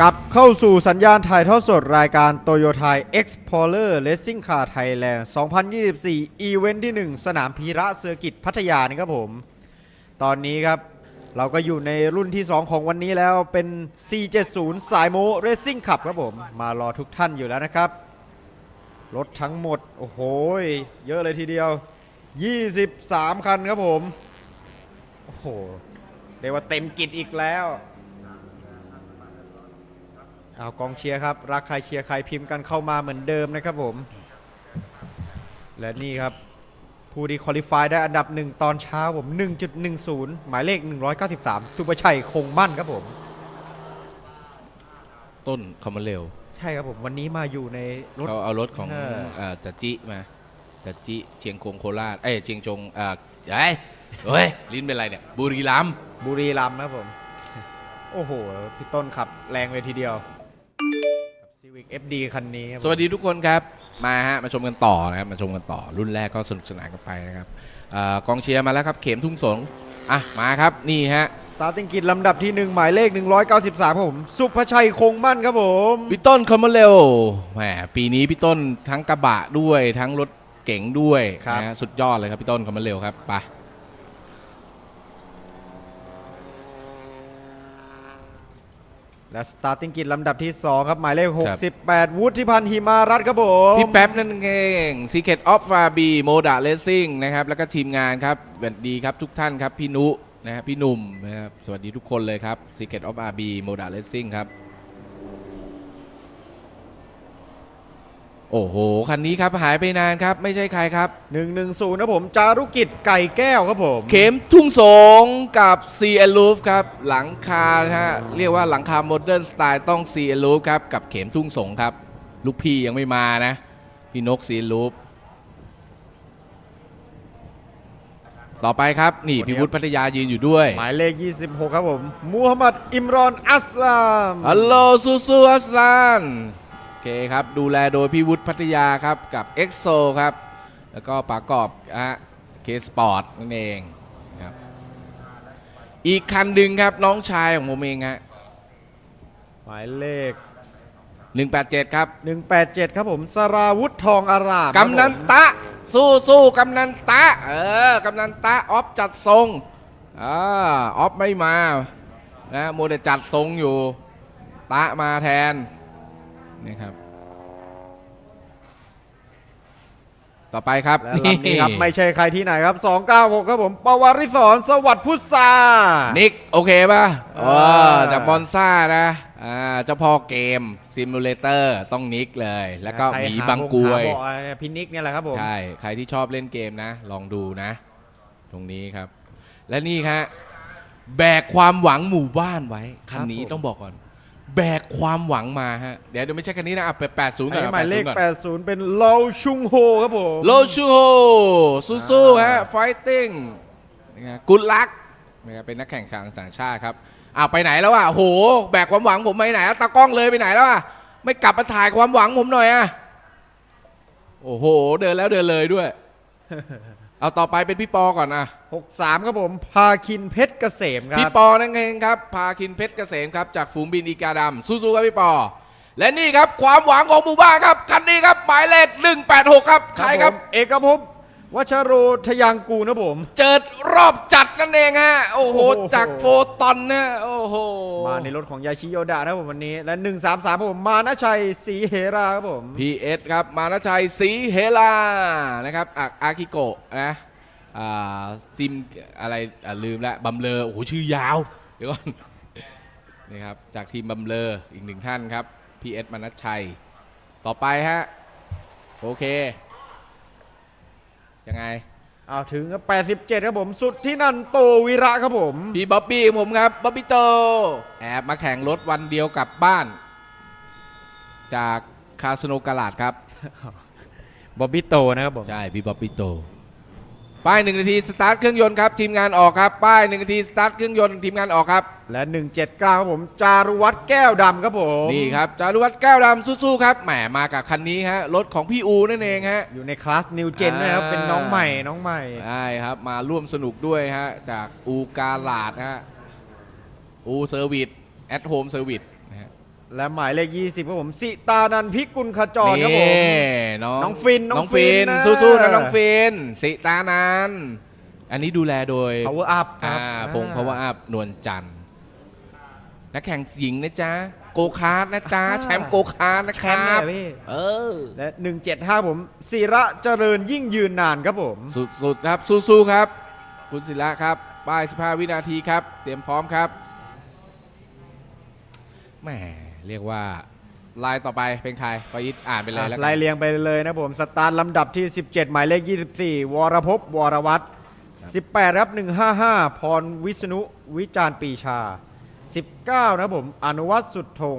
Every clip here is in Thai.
กลับเข้าสู่สัญญาณถ่ายทอดสดรายการ Toyota Explorer Racing Car Thailand 2024 อีเวนท์ที่ 1 สนามพีระเซอร์กิตพัทยานี่ครับผม ตอนนี้ครับเราก็อยู่ในรุ่นที่ 2 ของวันนี้แล้วเป็น C70 สายโม Racing Cup ครับผม มารอทุกท่านอยู่แล้วนะครับ รถทั้งหมด โอ้โห เยอะเลยทีเดียว 23 คันครับผม โอ้โหเรียกว่าเต็มกิจอีกแล้ว เอากองเชียร์ครับรักใครเชียร์ใครพิมพ์กันเข้ามาเหมือนเดิมนะครับผม และนี่ครับ ผู้ที่คอลิฟายได้อันดับหนึ่งตอนเช้าผม 1.10 หมายเลข 193สุประชัยคงมั่นครับผม ต้นคอมมอนเร็วใช่ครับผมวันนี้มาอยู่ในรถ เขาเอารถของเออเอ่อจัจจิมาจัจจิเชียงคงโคราชเอ้ยเชียงจงเอ่อเอ้ยเฮ้ยลิ้นเป็นไรเนี่ยบุรีรัมย์บุรีรัมย์นะครับผม โอ้โหพี่ต้นขับแรงเลยทีเดียว กับ Civic FD คันนี้ครับผมสวัสดีทุกคนครับ มาฮะมาชมกันต่อนะครับมาชมกันต่อ รุ่นแรกก็สนุกสนานกันไปนะครับเอ่อกองเชียร์มาแล้วครับ เข็มทุ่งสงอะมาครับนี่ฮะสตาร์ติงกิจลำดับที่ 1 หมายเลข 193ครับผม สุภชัยคงมั่นครับผมพี่ต้นคอมมอนเร็วแหมปีนี้พี่ต้นทั้งกระบะด้วยทั้งรถเก๋งด้วยครับนะฮะสุดยอดเลยครับพี่ต้นคอมมอนเร็วครับไป และสตาร์ติงกิจลำดับที่ 2 ครับ หมายเลข 68 วุฒิพันธ์หิมารัตน์ครับผม พี่แป๊บนั่นเอง Secret of f a b i m o d a Racing นะครับ แล้วก็ทีมงานครับสวัสดีครับทุกท่านครับ พี่นุนะครับพี่หนุ่มนะครับ สวัสดีทุกคนเลยครับ Secret of RB m o d a Racing ครับ โอ้โห คันนี้ครับหายไปนานครับ ไม่ใช่ใครครับ 110นะผม จารุกิจไก่แก้วครับผม เข็มทุ่งสงกับ c l r o o f ครับ หลังคานะฮะ เรียกว่าหลังคาโมเดิร์นสไตล์ต้อง c l r o o f ครับ กับเข็มทุ่งสงครับ ลูกพี่ยังไม่มานะ พี่นก c l r o o f ต่อไปครับ นี่พี่วุฒิพัทยายืนอยู่ด้วย หมายเลข 26 ครับผมมูฮัมหมัดอิมรอนอัสลามฮัลโหลซูซูอัสลานโอ เคครับ ดูแลโดยพี่วุฒิพัทยาครับ กับเอ็กโซครับ แล้วก็ประกอบอะเคสปอร์ตนั่นเองครับอีกคันหนึ่งครับน้องชายของผมเองฮะหมายเลข 187 ครับ 187 ครับผมสราวุธทองอารามกำนันตะ สู้สู้กำนันตะ เออกำนันตะออฟจัดทรงอ่าออฟไม่มานะโมเดจัดทรงอยู่ ตะมาแทน นี่ครับ ต่อไปครับและลำนี้ครับไม่ใช่ใครที่ไหนครับ 296 ครับผมปวาริศรสวัสดิ์พุทธานิกโอเคป่ะเออ๋ออจากมอนซ่านะอ่าเจ้าพ่อเกมซิมูเลเตอร์ต้องนิกเลย แล้วก็ใครหมีหาบางกรวย หาเบาะอะไรพินิกเนี่ยแหละครับผม ใช่ ใครที่ชอบเล่นเกมนะ ลองดูนะ ตรงนี้ครับ และนี่ครับแบกความหวังหมู่บ้านไว้ คันนี้ครับผม ต้องบอกก่อน แบกความหวังมาฮะ เดี๋ยวเดี๋ยวไม่ใช่คันนี้นะอะไปแปดศูนย์อันก่อนนี้หมายเลข 80ก่อน80 เป็นโลชุงโฮครับผมโลชูโฮสู้ๆฮะไฟติ้งกุดลักนะครับเป็นนักแข่งชาวต่างชาติครับอ้าวไปไหนแล้วอะโห แบกความหวังผมไปไหนอะตากล้องเลยไปไหนแล้วอะไม่กลับมาถ่ายความหวังผมหน่อยอะโอ้โห เดินแล้วเดินเลยด้วย เอาต่อไปเป็นพี่ปอก่อนอะ 63 ครับผม พาคินเพชรเกษมคพี่รับปอนั่นเองครับ พาคินเพชรเกษมครับ จากฝูงบินอีกาดำสู้ๆครับพี่ปอ และนี่ครับความหวังของหมู่บ้านครับ คันนี้ครับ หมายเลข 186 ครับ ใครครับผมเอกภพวัชโรทยางกูลนะผม เจิดรอบจัดนั่นเองฮะ โอ้โห โอ้โห จากโฟตอนนะโอ้โห มาในรถของยาชิโยดะนะครับผมวันนี้ และ 133ครับผม มานะชัยศรีเฮราครับผม พีเอสครับ มานชัยศรีเฮลานะครับอาอาคิโกะนะ อ่าซิมอะไรอ่าลืมแล้วบำเลอโอ้โหชื่อยาว เดี๋ยวก่อนนี่ครับจากทีมบำเลออีกหนึ่งท่านครับพีเอสมานัชชัย ต่อไปฮะ โอเค ยังไง เอาถึงครับ87 ครับผม สุดที่นันโตวิระครับผม พี่บ๊อบบี้ของผมครับบ๊อบบี้โต แอบมาแข่งรถวันเดียวกลับบ้าน จากคาสโนกาลาดครับ บอบบี้โตนะครับผม ใช่ พี่บ๊อบบี้โต ป้ายหนึ่งนาทีสตาร์ทเครื่องยนต์ครับทีมงานออกครับ ป้ายหนึ่งนาทีสตาร์ทเครื่องยนต์ทีมงานออกครับและ 179ครับผมจารุวัฒน์แก้วดำครับผมนี่ครับจารุวัฒน์แก้วดำสู้ๆครับแหมมากับคันนี้ฮะรถของพี่อูนั่นเองฮะ อยู่ในคลาสนิวเจนนะครับอ่า เป็นน้องใหม่น้องใหม่ใช่ครับมาร่วมสนุกด้วยฮะจากอูกาลาดฮะอูเซอร์วิสแอทโฮมเซอร์วิสนะฮะ และหมายเลข 20ครับผมสิตานันพิกุลขจรครับผม นี่น้องน้องฟินน้น้อองงฟิฟินนนะ สู้ๆนะน้องฟินสิตานันอันนี้ดูแลโดย power up คอ่ารับพงเพราะว่าอัพนวลจันทร์นักแข่งหญิงนะจ๊ะ โกคาร์ดนะจ๊ะ แชมป์โกคาร์ดนะแชคมป์รัเนี่ยบพี่เออ และ 175 ผมศิระเจริญยิ่งยืนนานครับผม สุดๆครับ สู้ๆครับ คุณศิระครับ ป้าย 15 วินาทีครับ เตรียมพร้อมครับ แหม เรียกว่าลายต่อไปเป็นใครปอิทอ่านไปเลยแล้วกัไล่นเรียงไปเลยนะผมสตาร์ทลำดับที่ 17 หมายเลข 24 วรภพวรวัตร18 ครับ 155 พรวิษณุวิจารณ์ปรีชา 19 นะครับผมอนุวัตสุดธง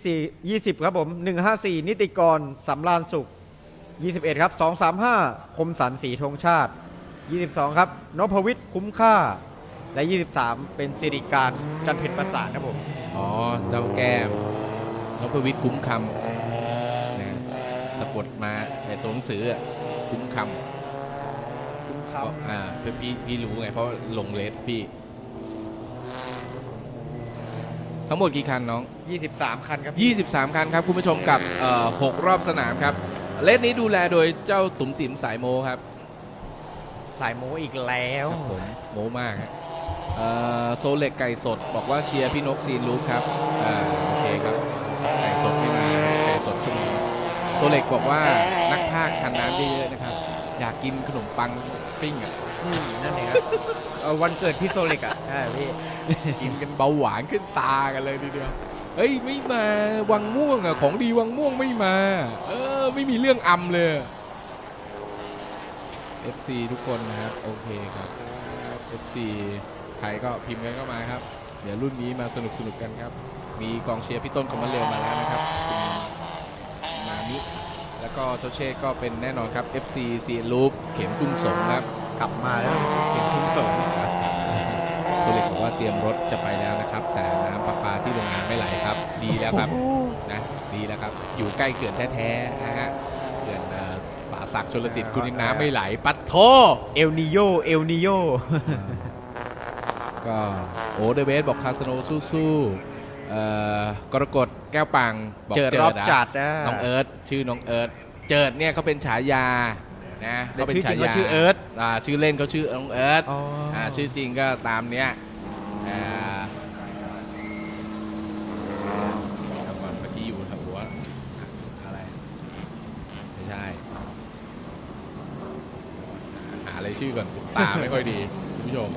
20 20 ครับผม 154 นิติกรสำรานสุข 21 ครับ 235 คมสันสีธงชาติ 22 ครับนพวิทย์คุ้มค่า และ 23 เป็นสิริการจันเพ็ญประสานครับผม อ๋อ เจ้าแก้มนพวิทย์คุ้มคำนะสะกดมาในตัวหนังสืออะคุ้มคำคุ้มก็อ่าเพื่อพี่พี่รู้ไง เพราะลงเลสพี่ ทั้งหมดกี่คันน้อง 23 คันครับ23 คันครับ คุณผู้ชมกับเอ่อ6รอบสนามครับ เลสนี้ดูแลโดยเจ้าตุ๋มติ๋มสายโมครับสายโมอีกแล้ว ผมโมมากฮะเอ่อ โซเล็กไก่สด บอกว่าเชียร์พี่นกซีนลูกครับอ่าโอเคครับ ไก่สดไม่มาไก่สดขึ้นมาโซเล็กบอกว่านักพากย์ทานน้ำเยอะๆนะครับ อยากกินขนมปังปิ้งอะอืมนั่นเองครับเอ่อวันเกิดพี่โซลิกอะใช่พี่กินกันเบาหวานขึ้นตากันเลยทีเดียวเฮ้ยไม่มาวังม่วงอะของดีวังม่วงไม่มา เออไม่มีเรื่องอำเลย FC ทุกคนนะครับโอเคครับ FC ใครก็พิมพ์กันเข้ามาครับ เดี๋ยวรุ่นนี้มาสนุกสนุกกันครับ มีกองเชียร์พี่ต้นคอมมาเร็วมาแล้วนะครับคุณนามิแล้วก็โชเช่ก็เป็นแน่นอนครับ FC ซีลูปเข็มทุ่งสงครับกลับมาแล้วเสียงทุ่งสงตัวเล็กบอกว่าเตรียมรถจะไปแล้วนะครับ แต่น้ำประปาที่โรงงานไม่ไหลครับ ดีแล้วครับนะดีแล้วครับ อยู่ใกล้เขื่อนแท้ๆนะฮะเขื่อนเอ่อป่าศักดิ์ชลสิทธิ์คุณยังน้ำไม่ไหล ปัดโทเอลนิโยเอลนิโย ก็โอเดเบสบอกคาสโนสู้ๆเอ่อกรกฎแก้วปังบอกเจอเจิรอบดอะจัดนะน้องเอิร์ธชื่อน้องเอิร์ธเจิดเนี่ยเขาเป็นฉายานะแต่เขาเป็นชื่อจฉาริงก็ยาชื่อเอิร์ธอ่าชื่อเล่นเขาชื่อน้องเอิร์ธอ๋อออ่าชื่อจริงก็ตามเนี้ยอ่าเดี๋ยวก่อนเมื่อกี้อยู่แถวหัวอะไรไม่ใช่หาอะไรชื่อก่อนตาไม่ค่อยดีคุณผู้ชม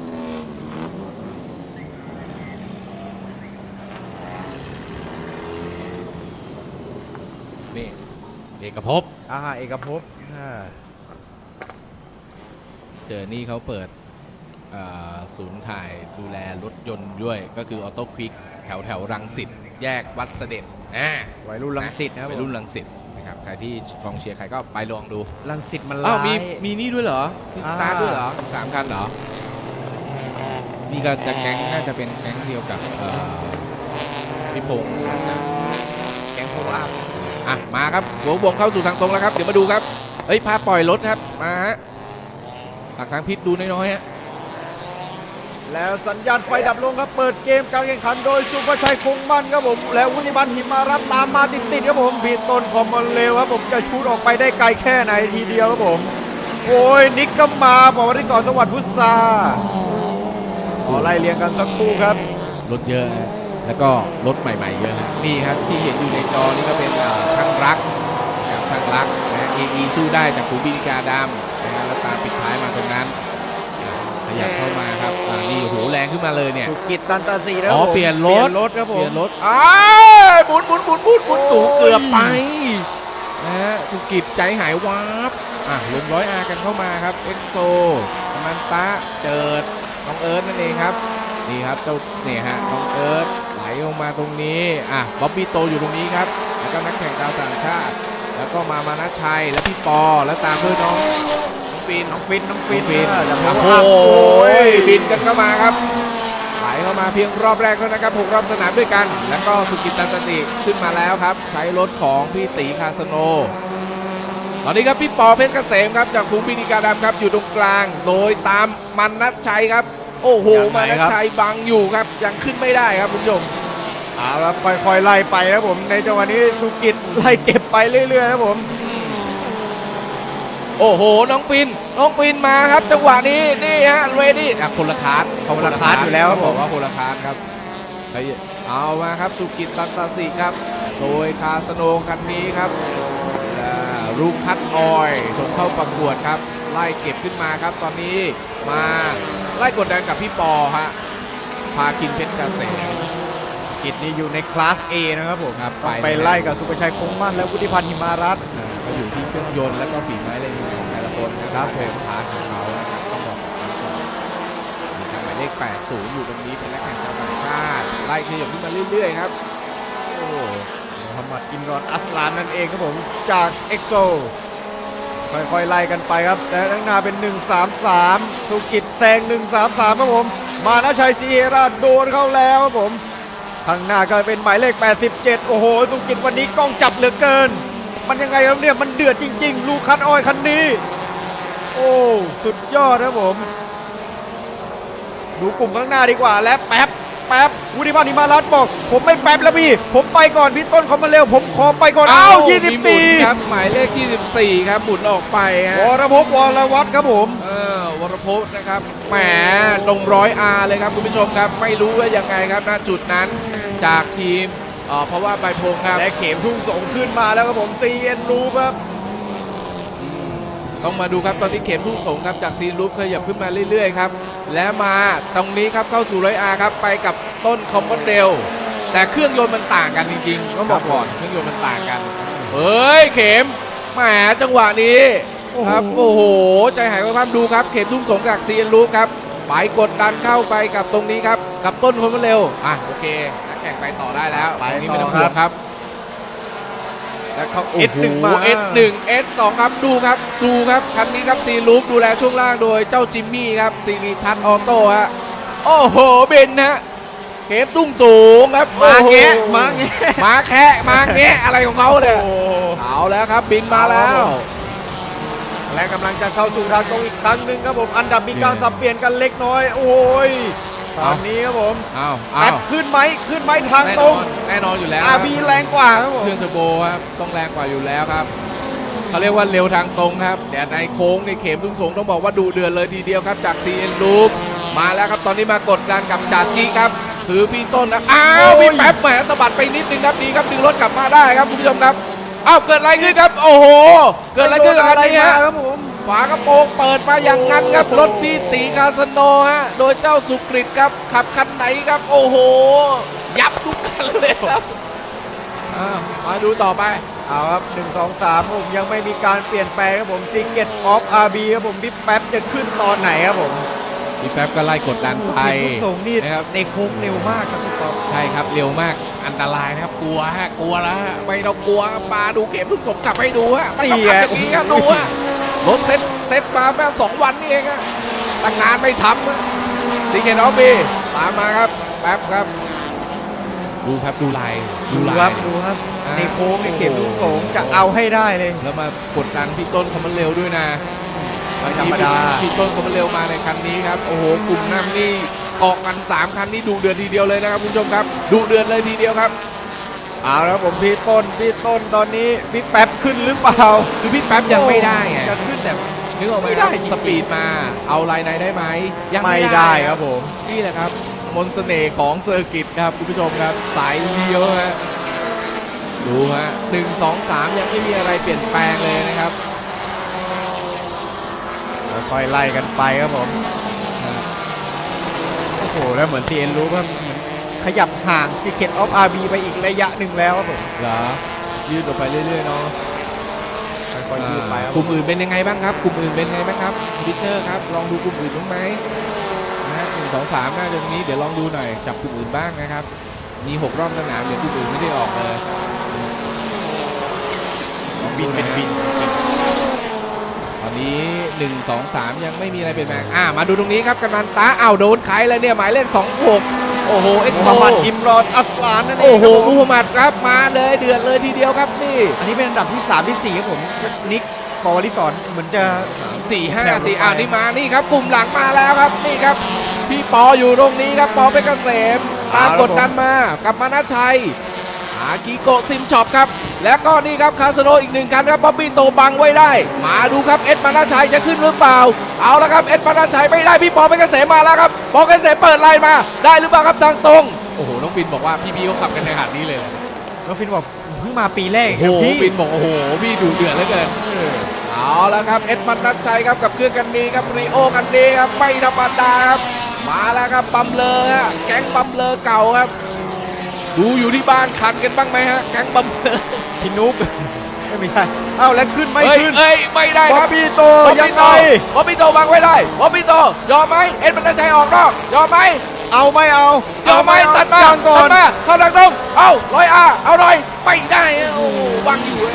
นี่ เอกภพอ่าเอกภพอ่าเจอนี่เขาเปิดอ่าศูนย์ถ่ายดูแลรถยนต์ด้วย ก็คือออโต้ควิกแถวแถวรังสิตแยกวัดเสด็จอ่าวัยรุ่นลังสิตนะครับไปผมรุ่นรังสิตนะครับใครที่กองเชียร์ใครก็ไปลองดูลังสิตมันอ้าร้าวยมีมีนี่ด้วยเหรอมีสตาร์ทอ่าด้วยเหรอสามคันเหรอนี่ก็จะแก๊งน่าจะเป็นแก๊งเดียวกับเอ่อพี่พงศ์นะจ๊ะแกงโพอัพ อะมาครับหัววงเข้าสู่ทางตรงแล้วครับเดี๋ยวมาดูครับเฮ้ยพาปล่อยรถครับมาฮะปากทางพิษดูน้อยๆฮะแล้วสัญญาณไฟดับลงครับเปิดเกมการแข่งขันโดยสุภชัยคงมันครับผม แล้ววุฒิบันหิมารับตามมาติดๆครับผมบีดต้นคอมมอนเลวครับผมจะชูดออกไปได้ไกลแค่ไหนทีเดียวครับผม โอ้ยนิกก็มาบอกว่าที่ต่อสวัสดิ์พุทธาขอไล่เรียงกันสักครู่ครับรถเยอะฮะแล้วก็รถใหม่ๆเยอะฮะนี่ครับที่เห็นอยู่ในจอนี่ก็เป็นเอ่อช่าง รักนะครับช่างรักนะเอไอสู้ได้จากคูบินิกาดำนะฮะแล้วตามปิดท้ายมาตรงนั้นอ่าขยับเข้ามาครับอ่านี่โหแรงขึ้นมาเลยเนี่ย สุกิตตันตาสีนะคอ๋รัอบผม เปลี่ยนรเปลี่ยถนรถครับผเปลี่มยนรถอ้ายบุนบุนบุนบุนบุนโอ้สูยงเกือบไปนะฮะสุกิจใจหายวาบอะลงร้อยอากันเข้ามาครับเอ็กโซกำมันตะเจิดน้องเอิร์ธนั่นเองครับนี่ครับเจ้าเนี่ยฮะน้องเอิร์ธไห ลลงมาตรงนี้อะบ๊อบบี้โตอยู่ตรงนี้ครับ แล้วก็นักแข่งดาวต่างชาติ แล้วก็มามานะชัยและพี่ปอแล้วตามด้วยน้องน้องปีนน้องฟินน้องฟินฟินเออโอ้โอ้โหโหบินกันเข้ามาครับไหลเข้ามาเพียงรอบแรกเท่านั้นครับหกรอบสนามด้วยกัน แล้วก็สุกิตตันสติขึ้นมาแล้วครับ ใช้รถของพี่ตีคาสโนตอนนี้ครับพี่ปอเพชรเกษมครับจากภูมินิกาดำครับอยู่ตรงกลาง โดยตามมันนัดชัยครับ โอ้โห ยังไงมันนัดครับ ชัยบังอยู่ครับ ยังขึ้นไม่ได้ครับคุณผู้ชม เอาละค่อยๆไล่ไปนะครับผมในจังหวะนี้สุกิจไล่เก็บไปเรื่อยๆนะครับผมโอ้โห น้องปิน น้องปินมาครับ จังหวะนี้ นี่ฮะเรดี้อะคนละคาร์ดเขาคนละคาร์ดอยู่แล้วครับผมอกว่าคนละคาร์ดครับเฮ้ยเอามาครับ สุกิตตันตาสีครับ โดยคาสโนคันนี้ครับอ่าลูกคัดออยส่งเข้าประกวดครับ ไล่เก็บขึ้นมาครับ ตอนนี้มา ไล่กดดันกับพี่ปอฮะพากินเพชรเกษมกิจนี่อยู่ในคลาส A นะครับผมครับต้องไปไปไล่กับสุประชัยคงมั่นและวุฒิพันธ์หิมารัตน์อ่าก็อยู่ที่เครื่องยนต์แล้วก็ฝีไม้ลายมือของแต่ละคนนะครับเพลงพาร์ทของเขาต้องบอกมีทางหมายเลข80 อยู่ตรงนี้เป็นนักแข่งชาวต่างชาติ ไล่ขยับขึ้นมาเรื่อยๆครับโอ้มูฮัมหมัดอิมรอนอัสลานนั่นเองครับผมจากเอ็กโซ ค่อยๆไล่กันไปครับ แต่ข้างหน้าเป็น 133 สุกิจแซง 133 ครับผม มานะชัยซีเอราโดนเข้าแล้วครับผมข้างหน้าก็เป็นหมายเลข 87 โอ้โห สุกิจวันนี้กล้องจับเหลือเกิน มันยังไงครับเนี่ย มันเดือดจริง ๆ ลูกคัดอ้อยคันนี้ โอ้ สุดยอดครับผม ดูกลุ่มข้างหน้าดีกว่าและแป๊บ แป๊บวุฒิพันธ์นิมารัตน์บอก ผมไม่แป๊บแล้วพี่ ผมไปก่อนพี่ต้นเขามาเร็ว ผมขอไปก่อนเอ้ามีหมุน24ครับหมายเลข 24 ครับหมุนออกไปฮะวรภพวรวัฒน์ครับผม เออวรพจน์นะครับแหมตรงร้อยอาเลยครับคุณผู้ชมครับไม่รู้ว่ายังไงครับณจุดนั้นจากทีมเอ่อเพราะว่าใบพงครับ และเข็มทุ่งสงขึ้นมาแล้วครับผมซีเอ็นรูครับ ต้องมาดูครับตอนนี้เข็มทุ่งสงครับจากซีนรูปขยับขึ้นมาเรื่อยๆครับและมาตรงนี้ครับเข้าสู่ร้อยอาครับไปกับต้นคอมมอนเดลแต่เครื่องยนต์มันต่างกันจริงๆต้องบอกก่อนเครื่องยนต์มันต่างกันเฮ้ยเข็มแหมจังหวะนี้ครับโอ้โหใจหายไปความดูครับเข็มทุ่งสงจากซีนรูปครับไปกดดันเข้าไปกับตรงนี้ครับกับต้นคอมมอนเดลอะโอเคนักแข่งไปต่อได้แล้วไปตรงนี้ต่ไม่อต้องห่วงครับ และเขาโอ้เอสหนึ่งโหมา S1 S2 ครับดูครับดูครับคันนี้ครับซีลูปดูแลช่วงล่างโดยเจ้าจิมมี่ครับซีรีทัศน์ออโต้ฮะโอ้โหเบนฮะเคฟตุ้งสูงครับมาแงะโอ้โหมาแงะ มาแคะมาแงะอะไรของเขาเนี่ย โอ้เอาแล้วครับบินมาแล้ว และกำลังจะเข้าสู่ทางตรงอีกครั้งหนึ่งครับผม อันดับมีการสับเปลี่ยนกันเล็กน้อย โอ้ย ตอนนี้ครับผมเอาเอาแป๊บขึ้นไหมขึ้นไหมทางแน่ตนรองนแน่นอนอยู่แล้วคอารับบีแรงกว่าครับผมเครื่องเทอร์โบครับต้องแรงกว่าอยู่แล้วครับเขาเรียกว่าเร็วทางตรงครับแต่ในโค้งในเข็มทุ่งสงต้องบอกว่าดูเดือดเลยทีเดียวครับจาก CN Loop มาแล้วครับตอนนี้มากดดันกับจากจีครับถือพี่ต้นนะอ้าวพี่แป๊บแหมสะบัดไปนิดนึงครับดีครับดึงรถกลับมาได้ครับคุณผู้ชมครับอ้าวเกิดอะไรขึ้นครับ โอ้โห เกิดอะไรขึ้นกับคันนี้ฮะ ครับผม ฝากระโปรงเปิดมาอย่างนั้นครับรถพี่ตีคาสโนฮะโดยเจ้าสุกริตครับ ขับคันไหนครับโอ้โห ยับทุกคันเลยครับอ้าวมาดูต่อไปเอาครับหนึ่งสองสามผมยังไม่มีการเปลี่ยนแปลงครับผมซิงเก็ตออฟอาร์บีครับผมพี่แป๊บจะขึ้นตอนไหนครับผมพี่แป๊บก็ไล่กดดันไปลูกส่งนี่นะครับในโค้งเร็วมากครับพี่ป๊อปใช่ครับเร็วมากอันตรายนะครับกลัวฮะกลัวแล้วฮะไม่ต้องกลัวครับมาดูเข็มลูกศรกลับให้ดูฮะมันต้องทำอย่างนี้ครับดูฮะ รถเซ็ตเซ็ตมาแค่สองวันนี่เองฮะตั้งนานไม่ทำฮะดีเคนออฟบีตามมาครับ แป๊บครับ ดูครับดูลายดูลายครับดูครับอ่า ในโค้งในเข็มลูกโสงจะเอาให้ได้เลย แล้วมากดดันพี่ต้นคอมมันเร็วด้วยนะไม่ธรรมดา พี่ต้นคอมมันเร็วมาในคันนี้ครับ โอ้โหกลุ่มน้ำนี่ออกกัน 3 คันนี่ดูเดือดทีเดียวเลยนะครับคุณผู้ชมครับ ดูเดือดเลยทีเดียวครับ เอาแล้วผมพี่ต้นพี่ต้นตอนนี้พี่แป๊บขึ้นหรือเปล่าคือพี่แป๊บยังไม่ได้ไงจะขึ้นแต่ นึกออกไหมไม่ได้จริงๆ สปีดมา เอาลายในได้ไหมยังไม่ไม่ได้ได้ครับผม นี่แหละครับมนต์เสน่ห์ของเซอร์กิตครับคุณผู้ชมครับสายเลี้ยวฮะดูฮะหนึ่งสองสามยังไม่มีอะไรเปลี่ยนแปลงเลยนะครับ ค่อยๆไล่กันไปครับผม โอ้โห แล้วเหมือนทีเอ็นรู้ว่าเหมือน ขยับห่าง Secret of RB ไปอีกระยะหนึ่งแล้วครับผมเหรอยืดออกไปเรื่อยๆเนาะค่อยๆยืดไปครับกลุ่มอื่นเป็นยังไงบ้างครับกลุ่มอื่นเป็นยังไงบ้างครับพิเชอร์ครับลองดูกลุ่มอื่นบ้างไหมนะฮะหนึ่งสองสามน่าจะตรงนี้เดี๋ยวลองดูหน่อยจับกลุ่มอื่นบ้างนะครับ มีหกรอบสนามเดี๋ยวกลุ่มอื่นไม่ได้ออกเลยลองบิดูนหเป็นอยฮะบินตอนนี้หนึ่งสองสามยังไม่มีอะไรเปลี่ยนแปลงอ่ามาดูตรงนี้ครับกำนันตาอ้าวโดนใครแล้วเนี่ยหมายเลขสองหก โอ้โหเอ็กมูโซฮัมหมัดอิมรอนอัสลานนั่นเองโอ้โหครับผมมูฮัมหมัดครับมาเลยเดือดเลยทีเดียวครับนี่อันนี้เป็นอันดับที่ 3 ที่ 4 ครับผม นิกปอวลิสอนเหมือนจะ สี่ห้าแนวลงไปสี่อ่านี่มานี่ครับ กลุ่มหลังมาแล้วครับนี่ครับพี่ปออยู่ตรงนี้ครับปอเป็นเกษมตามเอาละกดดันมากับมานาชัย อากิโกะซิมช็อปครับ แล้วก็นี่ครับคาสโนอีกหนึ่งคันครับบ๊อบบี้โตบังไว้ได้ มาดูครับเอ็ดมานาชัยจะขึ้นหรือเปล่า เอาละครับเอ็ดมานาชัยไม่ได้พี่ปอไปกเกษมมาแล้วครับปอไปกเกษมเปิดไลน์มา ได้หรือเปล่าครับทางตรง โอ้โหน้องฟินบอกว่าพี่พี่เขาขับกันในขนาดนี้เลยเหรอน้องฟินบอกเพิ่งมาปีแรกโอ้โหพี่ฟินบอกโอ้โหพี่ดูเดือดเหลือเกินเอาละครับเอ็ดมันนัดชัยครับกับเครื่องกันนี้ครับรีโอกันนี้ครับไม่ธรรมดาครับมาแล้วครับบัมเลอฮะแก๊งบัมเลอเก่าครับ ดูอยู่ที่บ้านคันกันบ้างไหมฮะแก๊งบัมเลอพี่นุ๊กไม่ไม่ใช่เอ้าแล้วขึ้นไม่เอ้ยขึ้นเอ้ยไม่ได้บคอรับ บบี้โตบอบยังบี้ไงโตบอบบี้โตวางไว้ได้บอบบี้โตยอมไหมเอ็ดมันนัดชัยออกนอกยอมไหมเอาไม่เอายอมไหมเาตัดมายังก่อตันดมาเข้าทางตรงเอาร้อยอาเอาหน่อยไม่ได้ฮะโอ้โหวางอยู่ฮะ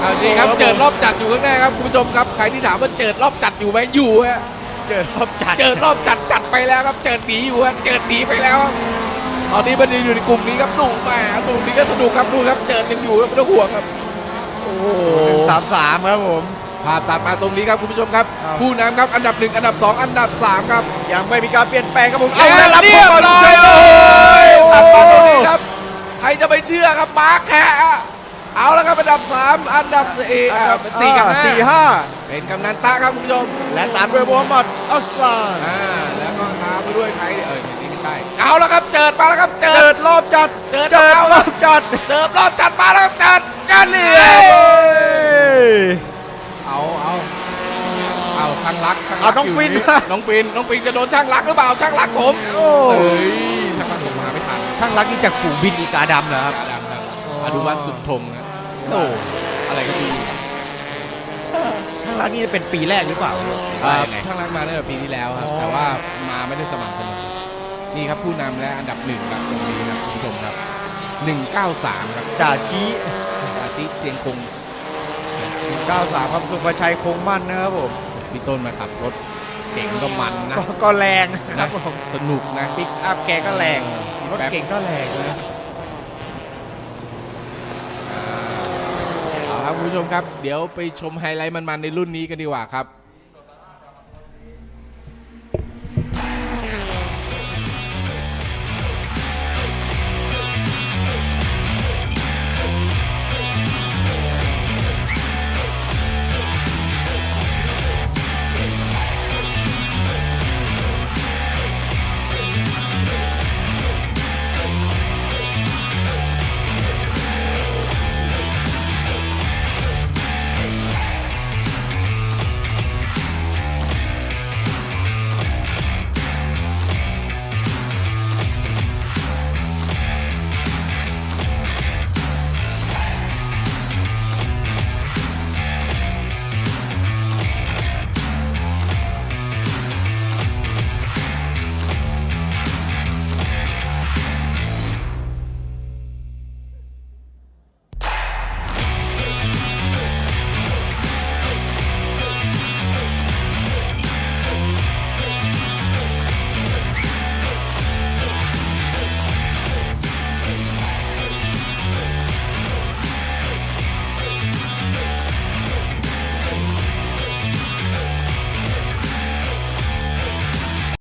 เอาจริงครับเจิดรอบจัดอยู่ข้างหน้าครับคุณผู้ชมครับใครที่ถามว่าเจิดรอบจัดอยู่ไหมอยู่ฮะเจอรอบจัดเจอรอบจัดจัดไปแล้วครับเจอหนีอยู่ครับเจอหนีไปแล้วครับ ตอนนี้มันอยู่ในกลุ่มนี้ครับดูแหมาดูนี้ก็สนุกครับดูครับเจอยังอยู่ครับไม่ต้องห่วงครับ โอ้โหหนึ่งสามสามครับผมภาพตัดมาตรงนี้ครับคุณผู้ชมครับครับผู้นำครับอันดับหนึ่งอันดับสองอันดับสามครับยังไม่มีการเปลี่ยนแปลงครับผมเอาแล้วเรียบร้อยเลเลยยตัดมาตรงนี้ครับใครจะไปเชื่อครับมาร์คแค่เอาแล้วครับอันดับสามอันดับสี่อ่าเป็นสี่กับห้าสี่ห้าเป็นกำนันตะครับคุณผู้ชมและตามด้วยโมฮัมหมัดอัสลานอ่าแล้วก็ตามไปด้วยใครเออนี่ไม่ใช่เอาแล้วครับเจิดมาแล้วครับเจิเจิดดรอบจัดเจิดเจิดเอารอบจัดเจิดรอบจัดมาแล้วครับเจิดเจิดนี่เย้เอาเอาเอาช่างรักช่างเอารักน้องยู่ฟินน้องฟินน้องฟินจะโดนช่างรักหรือเปล่าช่างรักผมโอ้เฮ้ยช่างรักผมมาไม่ทันช่างรักนี่จากฝูงบินอีกาดำเหรอครับกาดำครับโอ้อนุวัฒน์สุดทงนะโอ้อะไรก็ดีช่างรักนี่เป็นปีแรกหรือเปล่าอ่ายังไงช่างรักมาตั้งแต่ปีที่แล้วครับอ๋อแต่ว่ามาไม่ได้สม่ำเสมอ นี่ครับผู้นำและอันดับหนึ่งครับตรงนี้ครับคุณผู้ชมครับ 193 ครับจ่าชี้อาทิตย์เสียงคง93ครับสุภชัยคงมั่นนะครับผมพี่ต้นมาขับรถเก่งก็มันนะ ก็ก็แรงคนะรับผมสนุกนะปิกอัพแกก็แรงพี่รถแป๊บเก่งก็แรงนะเอาครับคุณผู้ชมครับ เดี๋ยวไปชมไฮไลท์มันๆในรุ่นนี้กันดีกว่าครับ